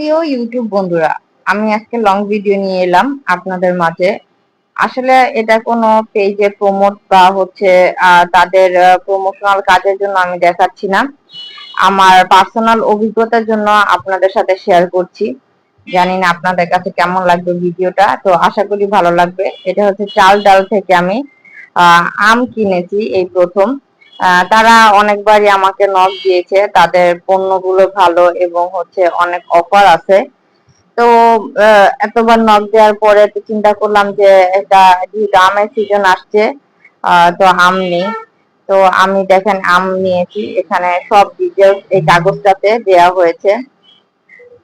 প্রিয় ইউটিউব বন্ধুরা, আমি আজকে লং ভিডিও নিয়ে এলাম আপনাদের মাঝে। আসলে এটা কোনো পেজে প্রমোট বা হচ্ছে তাদের প্রমোশনাল কাজের জন্য আমি দেখাচ্ছি না। আমার পার্সোনাল অভিজ্ঞতার জন্য আপনাদের সাথে শেয়ার করছি। জানি না আপনাদের কাছে কেমন লাগবে ভিডিওটা তো আশা করি ভালো লাগবে। এটা হচ্ছে চাল ডাল থেকে আমি আম কিনেছি এই প্রথম। তারা অনেকবারই আমাকে নক দিয়েছে, তাদের পণ্যগুলো ভালো এবং হচ্ছে অনেক অফার আছে। তো এতবার নক দেওয়ার পরে তো চিন্তা করলাম যে এটা যেহেতু আমের সিজন আসছে তো আম নেই। তো আমি দেখেন আম নিয়েছি, এখানে সব ডিটেলস এই কাগজটাতে দেয়া হয়েছে।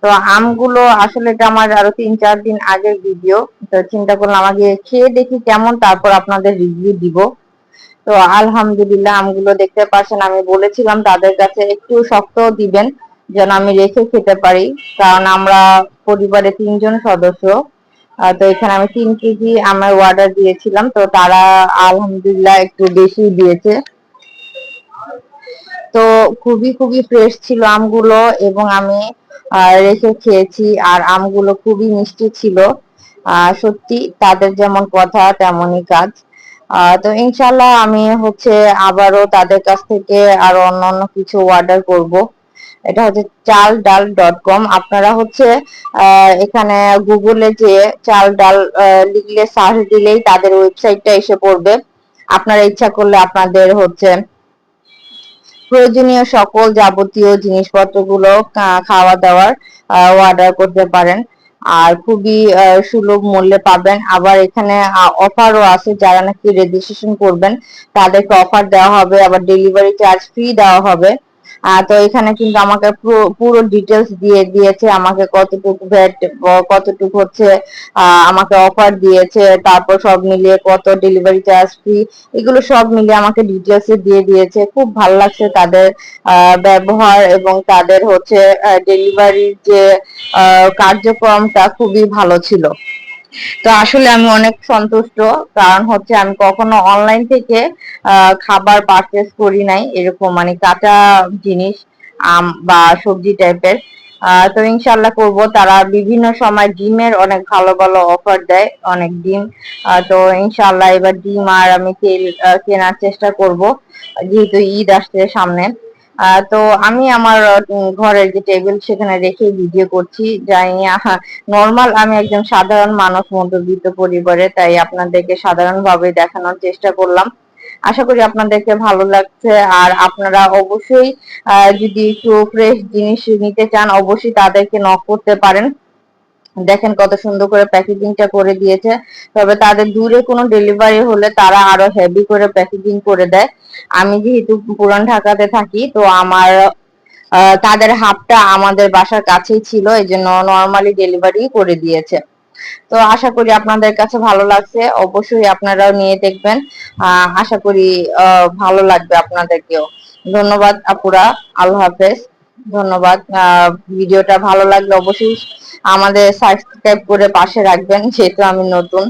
তো আমগুলো আসলে এটা আমার আরও তিন চার দিন আগের ভিডিও তো চিন্তা করলাম আগে খেয়ে দেখি কেমন, তারপর আপনাদের রিভিউ দিব। তো আলহামদুলিল্লাহ আমগুলো দেখতে পাচ্ছেন আমি বলেছিলাম তাদের কাছে একটু শক্ত দিবেন যেন আমি রেখে খেতে পারি, কারণ আমরা পরিবারে তিনজন সদস্য। তো এখানে আমি তিন কেজি আমার অর্ডার দিয়েছিলাম, তো তারা আলহামদুলিল্লাহ একটু বেশি দিয়েছে। তো খুবই খুবই ফ্রেশ ছিল আমগুলো এবং আমি রেখে খেয়েছি, আর আমগুলো খুবই মিষ্টি ছিল। সত্যি তাদের যেমন কথা, তেমনই কাজ। তো ইনশাল্লাহ আমি হচ্ছে আবারও তাদের কাছ থেকে আরও অন্যান্য কিছু অর্ডার করব। এটা হচ্ছে চাল ডাল ডট কম আপনারা হচ্ছে এখানে গুগলে যে চাল ডাল লিখলে সার্চ দিলেই তাদের ওয়েবসাইটটা এসে পড়বে। আপনারা ইচ্ছা করলে আপনাদের হচ্ছে প্রয়োজনীয় সকল যাবতীয় জিনিসপত্রগুলো খাওয়া দাওয়ার অর্ডার করতে পারেন। আর খুবই সুলভ মূল্যে পাবেন। আবার এখানে অফারও আছে। যারা নাকি রেজিস্ট্রেশন করবেন, তাদেরকে অফার দেওয়া হবে। আবার ডেলিভারি চার্জ ফ্রি দেওয়া হবে। তো এখানে কিন্তু আমাকে পুরো- ডিটেলস দিয়ে দিয়েছে, আমাকে কতটুকু ভ্যাট কতটুকু হচ্ছে আমাকে অফার দিয়েছে, তারপর সব মিলিয়ে কত ডেলিভারি চার্জ ফ্রি এগুলো সব মিলিয়ে আমাকে ডিটেলস দিয়ে দিয়েছে। খুব ভালো লাগছে তাদের ব্যবহার এবং তাদের হচ্ছে ডেলিভারির যে কার্যক্রমটা খুবই ভালো ছিল। তো আসলে আমি অনেক সন্তুষ্ট, কারণ হচ্ছে আমি কখনো অনলাইন থেকে খাবার পারচেস করি নাই, এরকম মানে কাঁচা জিনিস, আম বা সবজি টাইপের তো ইনশাল্লাহ করব। তারা বিভিন্ন সময় ডিমের অনেক ভালো ভালো অফার দেয়, অনেক ডিম। তো ইনশাল্লাহ এবার ডিম আর আমি তেল কেনার চেষ্টা করব, যেহেতু ঈদ আসছে সামনে। তো আমি আমার ঘরের যে টেবিল সেখানে রেখে ভিডিও করছি। যাই নর্মাল আমি একজন সাধারণ মানুষ, মধ্যবিত্ত পরিবারে, তাই আপনাদেরকে সাধারণভাবে দেখানোর চেষ্টা করলাম। আশা করি আপনাদেরকে ভালো লাগছে। আর আপনারা অবশ্যই যদি একটু ফ্রেশ জিনিস নিতে চান, অবশ্যই তাদেরকে নক করতে পারেন। দেখেন কত সুন্দর করে প্যাকেজিংটা করে দিয়েছে। তবে তাদের দূরে কোনো ডেলিভারি হলে তারা আরও হেভি করে প্যাকেজিং করে দেয়। আমি যেহেতু পুরান ঢাকাতে থাকি, তো আমার তাদের হাবটা আমাদের বাসার কাছেই ছিল এই জন্য নর্মালি ডেলিভারি করে দিয়েছে। তো আশা করি আপনাদের কাছে ভালো লাগছে, অবশ্যই আপনারাও নিয়ে দেখবেন। আশা করি ভালো লাগবে আপনাদেরকেও। ধন্যবাদ আপুরা, আল্লাহ হাফেজ। ধন্যবাদ। ভিডিওটা ভালো লাগলে অবশ্যই আমাদের সাবস্ক্রাইব করে পাশে রাখবেন যেহেতু আমি নতুন।